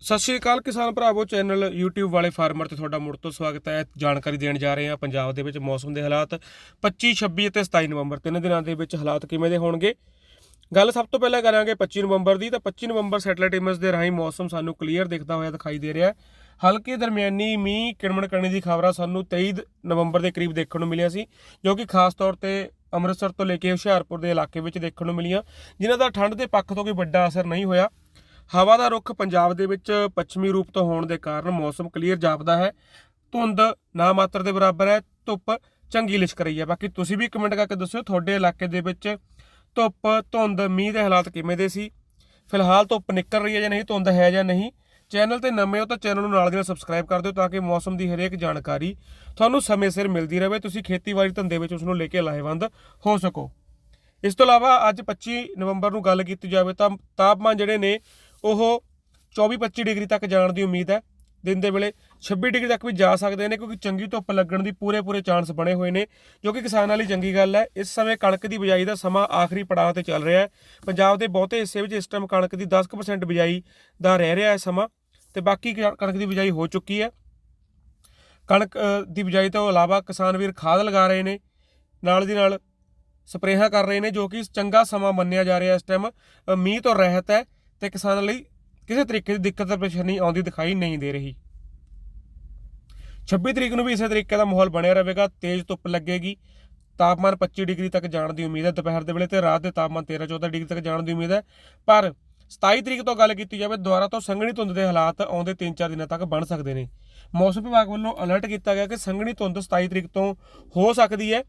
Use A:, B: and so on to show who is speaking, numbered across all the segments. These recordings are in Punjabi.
A: ਸਤਿ ਸ਼੍ਰੀ ਅਕਾਲ ਕਿਸਾਨ ਭਰਾਵੋ, ਚੈਨਲ YouTube ਵਾਲੇ ਫਾਰਮਰ ਤੇ ਤੁਹਾਡਾ ਮੁੜ ਤੋਂ ਸਵਾਗਤ ਹੈ। ਜਾਣਕਾਰੀ ਦੇਣ ਜਾ ਰਹੇ ਹਾਂ ਪੰਜਾਬ ਦੇ ਵਿੱਚ ਮੌਸਮ ਦੇ ਹਾਲਾਤ। 25 26 ਅਤੇ 27 ਨਵੰਬਰ ਤਿੰਨ ਦਿਨਾਂ ਦੇ ਵਿੱਚ ਹਾਲਾਤ ਕਿਵੇਂ ਦੇ ਹੋਣਗੇ? ਗੱਲ ਸਭ ਤੋਂ ਪਹਿਲਾਂ ਕਰਾਂਗੇ 25 ਨਵੰਬਰ ਦੀ। ਤਾਂ 25 ਨਵੰਬਰ ਸੈਟਲਾਈਟ ਇਮੇਜ ਦੇ ਰਾਹੀਂ ਮੌਸਮ ਸਾਨੂੰ ਕਲੀਅਰ ਦਿਖਦਾ ਹੋਇਆ ਦਿਖਾਈ ਦੇ ਰਿਹਾ ਹੈ। ਹਲਕੇ ਦਰਮਿਆਨੀ ਮੀਂਹ, ਕਿਣਮਣ ਕਰਨੀ ਦੀ ਖਬਰਾਂ ਸਾਨੂੰ 23 ਨਵੰਬਰ ਦੇ ਕਰੀਬ ਦੇਖਣ ਨੂੰ ਮਿਲਿਆ ਸੀ, ਜੋ ਕਿ ਖਾਸ ਤੌਰ ਤੇ ਅੰਮ੍ਰਿਤਸਰ ਤੋਂ ਲੈ ਕੇ ਹੁਸ਼ਿਆਰਪੁਰ ਦੇ ਇਲਾਕੇ ਵਿੱਚ ਦੇਖਣ ਨੂੰ ਮਿਲੀਆਂ, ਜਿਨ੍ਹਾਂ ਦਾ ਠੰਡ ਦੇ ਪੱਖ ਤੋਂ ਕੋਈ ਵੱਡਾ ਅਸਰ ਨਹੀਂ ਹੋਇਆ। ਹਵਾ ਦਾ ਰੁਖ ਪੰਜਾਬ ਦੇ ਵਿੱਚ ਪੱਛਮੀ ਰੂਪ ਤੋਂ ਹੋਣ ਦੇ ਕਾਰਨ ਮੌਸਮ ਕਲੀਅਰ ਜਾਪਦਾ ਹੈ। ਧੁੰਦ ਨਾ ਮਾਤਰ ਦੇ ਬਰਾਬਰ ਹੈ, ਧੁੱਪ ਚੰਗੀ ਲਿਸ਼ਕ ਰਹੀ ਹੈ। ਬਾਕੀ ਤੁਸੀਂ ਵੀ ਕਮੈਂਟ ਕਰਕੇ ਦੱਸਿਓ, ਤੁਹਾਡੇ ਇਲਾਕੇ ਦੇ ਵਿੱਚ ਧੁੱਪ, ਧੁੰਦ, ਮੀਂਹ ਦੇ ਹਾਲਾਤ ਕਿਵੇਂ ਦੇ ਸੀ? ਫਿਲਹਾਲ ਧੁੱਪ ਨਿਕਲ ਰਹੀ ਹੈ ਜਾਂ ਨਹੀਂ, ਧੁੰਦ ਹੈ ਜਾਂ ਨਹੀਂ? ਚੈਨਲ ਤੇ ਨਵੇਂ ਹੋ ਤਾਂ ਚੈਨਲ ਨੂੰ ਨਾਲ ਦੀ ਨਾਲ ਸਬਸਕ੍ਰਾਈਬ ਕਰ ਦਿਓ ਤਾਂ ਕਿ ਮੌਸਮ ਦੀ ਹਰੇਕ ਜਾਣਕਾਰੀ ਤੁਹਾਨੂੰ ਸਮੇਂ ਸਿਰ ਮਿਲਦੀ ਰਹੇ। ਤੁਸੀਂ ਖੇਤੀਬਾੜੀ ਧੰਦੇ ਵਿੱਚ ਉਸ ਨੂੰ ਲੈ ਕੇ ਲਾਹੇਵੰਦ ਹੋ ਸਕੋ। ਇਸ ਤੋਂ ਇਲਾਵਾ ਅੱਜ 25 ਨਵੰਬਰ ਨੂੰ ਗੱਲ ਕੀਤੀ ਜਾਵੇ ਤਾਂ ਤਾਪਮਾਨ ਜਿਹੜੇ ਨੇ ਉਹ 24-25 ਡਿਗਰੀ ਤੱਕ ਜਾਣ ਦੀ ਉਮੀਦ ਹੈ। ਦਿਨ ਦੇ ਵੇਲੇ 26 ਡਿਗਰੀ ਤੱਕ ਵੀ ਜਾ ਸਕਦੇ ਨੇ, ਕਿਉਂਕਿ ਚੰਗੀ ਧੁੱਪ ਲੱਗਣ ਦੀ ਪੂਰੇ ਪੂਰੇ ਚਾਂਸ ਬਣੇ ਹੋਏ ਨੇ, ਜੋ ਕਿ ਕਿਸਾਨਾਂ ਲਈ ਚੰਗੀ ਗੱਲ ਹੈ। ਇਸ ਸਮੇਂ ਕਣਕ ਦੀ ਬਿਜਾਈ ਦਾ ਸਮਾਂ ਆਖਰੀ ਪੜਾਅ ਤੇ ਚੱਲ ਰਿਹਾ ਹੈ। ਪੰਜਾਬ ਦੇ ਬਹੁਤੇ ਹਿੱਸੇ ਵਿੱਚ ਇਸ ਟਾਈਮ ਕਣਕ ਦੀ 10% ਬਿਜਾਈ ਦਾ ਰਹਿ ਰਿਹਾ ਹੈ ਸਮਾਂ, ਤੇ ਬਾਕੀ ਕਣਕ ਦੀ ਬਿਜਾਈ ਹੋ ਚੁੱਕੀ ਹੈ। ਕਣਕ ਦੀ ਬਿਜਾਈ ਤੋਂ ਇਲਾਵਾ ਕਿਸਾਨ ਵੀਰ ਖਾਦ ਲਗਾ ਰਹੇ ਨੇ, ਨਾਲ ਦੀ ਨਾਲ ਸਪਰੇਹਾਂ ਕਰ ਰਹੇ ਨੇ, ਜੋ ਕਿ ਚੰਗਾ ਸਮਾਂ ਮੰਨਿਆ ਜਾ ਰਿਹਾ ਇਸ ਟਾਈਮ ਮੀਂਹ ਤੋਂ ਰਹਿਤ ਹੈ। ਤੇ ਕਿਸਾਨਾਂ ਲਈ ਕਿਸੇ ਤਰੀਕੇ ਦੀ ਦਿੱਕਤ ਪਰੇਸ਼ਾਨੀ ਆਉਂਦੀ ਦਿਖਾਈ ਨਹੀਂ ਦੇ ਰਹੀ। 26 ਤਰੀਕ ਨੂੰ ਵੀ ਇਸੇ ਤਰੀਕੇ ਦਾ ਮਾਹੌਲ ਬਣਿਆ ਰਹੇਗਾ। ਤੇਜ਼ ਧੁੱਪ ਲੱਗੇਗੀ। ਤਾਪਮਾਨ 25 ਡਿਗਰੀ ਤੱਕ ਜਾਣ ਦੀ ਉਮੀਦ ਹੈ ਦੁਪਹਿਰ ਦੇ ਵੇਲੇ ਤੇ ਰਾਤ ਦੇ ਤਾਪਮਾਨ 13 14 ਡਿਗਰੀ ਤੱਕ ਜਾਣ ਦੀ ਉਮੀਦ ਹੈ। ਪਰ 27 ਤਰੀਕ ਤੋਂ ਗੱਲ ਕੀਤੀ ਜਾਵੇ ਦੁਬਾਰਾ ਤੋਂ ਸੰਘਣੀ ਧੁੰਦ ਦੇ ਹਾਲਾਤ ਆਉਂਦੇ 3-4 ਦਿਨਾਂ ਤੱਕ ਬਣ ਸਕਦੇ ਨੇ। ਮੌਸਮ ਵਿਭਾਗ ਵੱਲੋਂ ਅਲਰਟ ਕੀਤਾ ਗਿਆ ਕਿ ਸੰਘਣੀ ਧੁੰਦ 27 ਤਰੀਕ ਤੋਂ ਹੋ ਸਕਦੀ ਹੈ,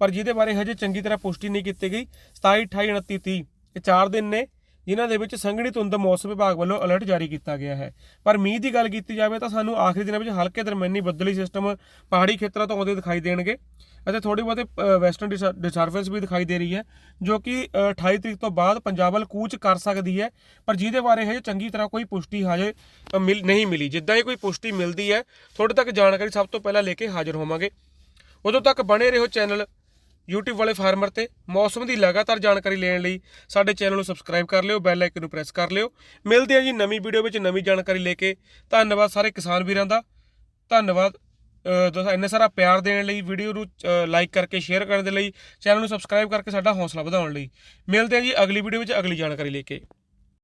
A: ਪਰ ਜਿਹਦੇ ਬਾਰੇ ਹਜੇ ਚੰਗੀ ਤਰ੍ਹਾਂ ਪੁਸ਼ਟੀ ਨਹੀਂ ਕੀਤੀ ਗਈ। 27 28 29 30 ਇਹ 4 ਦਿਨ ਨੇ। ਜਿਨ੍ਹਾਂ ਦੇ ਵਿੱਚ ਸੰਘਣੀ ਧੁੰਦ ਮੌਸਮ ਵਿਭਾਗ ਵੱਲੋਂ ਅਲਰਟ ਜਾਰੀ ਕੀਤਾ ਗਿਆ ਹੈ। ਪਰ ਮੀਂਹ ਦੀ ਗੱਲ ਕੀਤੀ ਜਾਵੇ ਤਾਂ ਸਾਨੂੰ ਆਖਰੀ ਦਿਨਾਂ ਵਿੱਚ ਹਲਕੇ ਦਰਮਿਆਨੀ ਬੱਦਲੀ ਸਿਸਟਮ ਪਹਾੜੀ ਖੇਤਰਾਂ ਤੋਂ ਆਉਂਦੇ ਦਿਖਾਈ ਦੇਣਗੇ ਅਤੇ ਥੋੜੀ ਬਹੁਤੇ ਵੈਸਟਰਨ ਡਿਸਟਰਬੈਂਸ ਵੀ ਦਿਖਾਈ ਦੇ ਰਹੀ ਹੈ ਜੋ ਕਿ ਅ, 28 ਤਰੀਕ ਤੋਂ ਬਾਅਦ ਪੰਜਾਬ ਵੱਲ ਕੂਚ ਕਰ ਸਕਦੀ ਹੈ। ਪਰ ਜਿਹਦੇ ਬਾਰੇ ਹਜੇ ਚੰਗੀ ਤਰ੍ਹਾਂ ਕੋਈ ਪੁਸ਼ਟੀ ਹਜੇ ਮਿਲ ਨਹੀਂ ਮਿਲੀ। ਜਿੱਦਾਂ ਹੀ ਕੋਈ ਪੁਸ਼ਟੀ ਮਿਲਦੀ ਹੈ ਤੁਹਾਡੇ ਤੱਕ ਜਾਣਕਾਰੀ ਸਭ ਤੋਂ ਪਹਿਲਾਂ ਲੈ ਕੇ ਹਾਜ਼ਰ ਹੋਵਾਂਗੇ। ਉਦੋਂ ਤੱਕ ਬਣੇ ਰਹੋ ਚੈਨਲ YouTube ਵਾਲੇ ਫਾਰਮਰ ਤੇ ਮੌਸਮ ਦੀ ਲਗਾਤਾਰ ਜਾਣਕਾਰੀ ਲੈਣ ਲਈ ਸਾਡੇ ਚੈਨਲ ਨੂੰ ਸਬਸਕ੍ਰਾਈਬ ਕਰ ਲਿਓ, ਬੈਲ ਆਈਕਨ ਨੂੰ ਪ੍ਰੈਸ ਕਰ ਲਿਓ। ਮਿਲਦੇ ਹਾਂ ਜੀ ਨਵੀਂ ਵੀਡੀਓ ਵਿੱਚ ਨਵੀਂ ਜਾਣਕਾਰੀ ਲੈ ਕੇ। ਧੰਨਵਾਦ ਸਾਰੇ ਕਿਸਾਨ ਵੀਰਾਂ ਦਾ। ਧੰਨਵਾਦ, ਅਹ, ਦੋਸਤੋ, ਇੰਨਾ ਸਾਰਾ ਪਿਆਰ ਦੇਣ ਲਈ, ਵੀਡੀਓ ਨੂੰ ਲਾਈਕ ਕਰਕੇ ਸ਼ੇਅਰ ਕਰਨ ਦੇ ਲਈ, ਚੈਨਲ ਨੂੰ ਸਬਸਕ੍ਰਾਈਬ ਕਰਕੇ ਸਾਡਾ ਹੌਸਲਾ ਵਧਾਉਣ ਲਈ। ਮਿਲਦੇ ਹਾਂ ਜੀ ਅਗਲੀ ਵੀਡੀਓ ਵਿੱਚ ਅਗਲੀ ਜਾਣਕਾਰੀ ਲੈ ਕੇ।